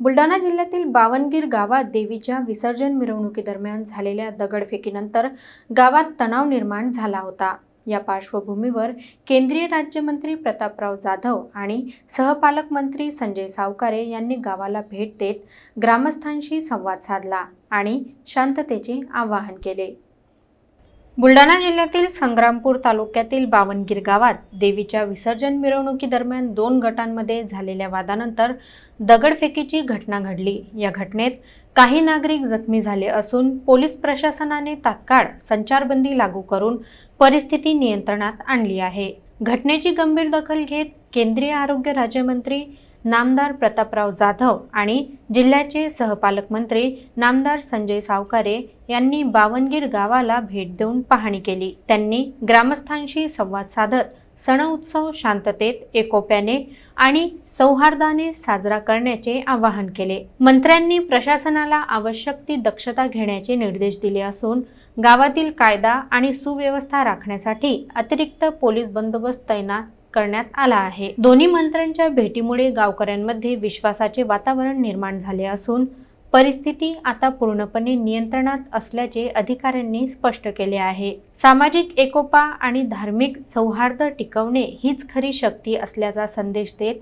बुलढाणा जिल्ह्यातील बावनगीर गावात देवीच्या विसर्जन मिरवणुकीदरम्यान झालेल्या दगडफेकीनंतर गावात तणाव निर्माण झाला होता. या पार्श्वभूमीवर केंद्रीय राज्यमंत्री प्रतापराव जाधव आणि सहपालकमंत्री संजय सावकारे यांनी गावाला भेट देत ग्रामस्थांशी संवाद साधला आणि शांततेचे आवाहन केले. बुलढाणा जिल्ह्यातील संग्रामपूर तालुक्यातील बावनगीर गावात देवीच्या विसर्जन मिरवणुकीदरम्यान दोन गटांमध्ये झालेल्या वादानंतर दगडफेकीची घटना घडली. या घटनेत काही नागरिक जखमी झाले असून पोलीस प्रशासनाने तात्काळ संचारबंदी लागू करून परिस्थिती नियंत्रणात आणली आहे. घटनेची गंभीर दखल घेत केंद्रीय आरोग्य राज्यमंत्री नामदार प्रतापराव जाधव आणि जिल्ह्याचे सहपालकमंत्री नामदार संजय सावकारे यांनी बावनगीर गावाला भेट देऊन पाहणी केली. त्यांनी ग्रामस्थांशी संवाद साधत सण उत्सव शांततेत एकोप्याने आणि सौहार्दाने साजरा करण्याचे आवाहन केले. मंत्र्यांनी प्रशासनाला आवश्यक ती दक्षता घेण्याचे निर्देश दिले असून गावातील कायदा आणि सुव्यवस्था राखण्यासाठी अतिरिक्त पोलीस बंदोबस्त तैनात करण्यात आला आहे. दोन्ही मंत्र्यांच्या भेटीमुळे गावकऱ्यांमध्ये विश्वासाचे वातावरण निर्माण झाले असून परिस्थिती आता पूर्णपणे नियंत्रणात असल्याचे अधिकाऱ्यांनी स्पष्ट केले आहे. सामाजिक एकोपा आणि धार्मिक सौहार्द टिकवणे हीच खरी शक्ती असल्याचा संदेश देत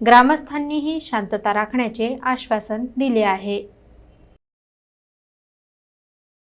ग्रामस्थांनीही शांतता राखण्याचे आश्वासन दिले आहे.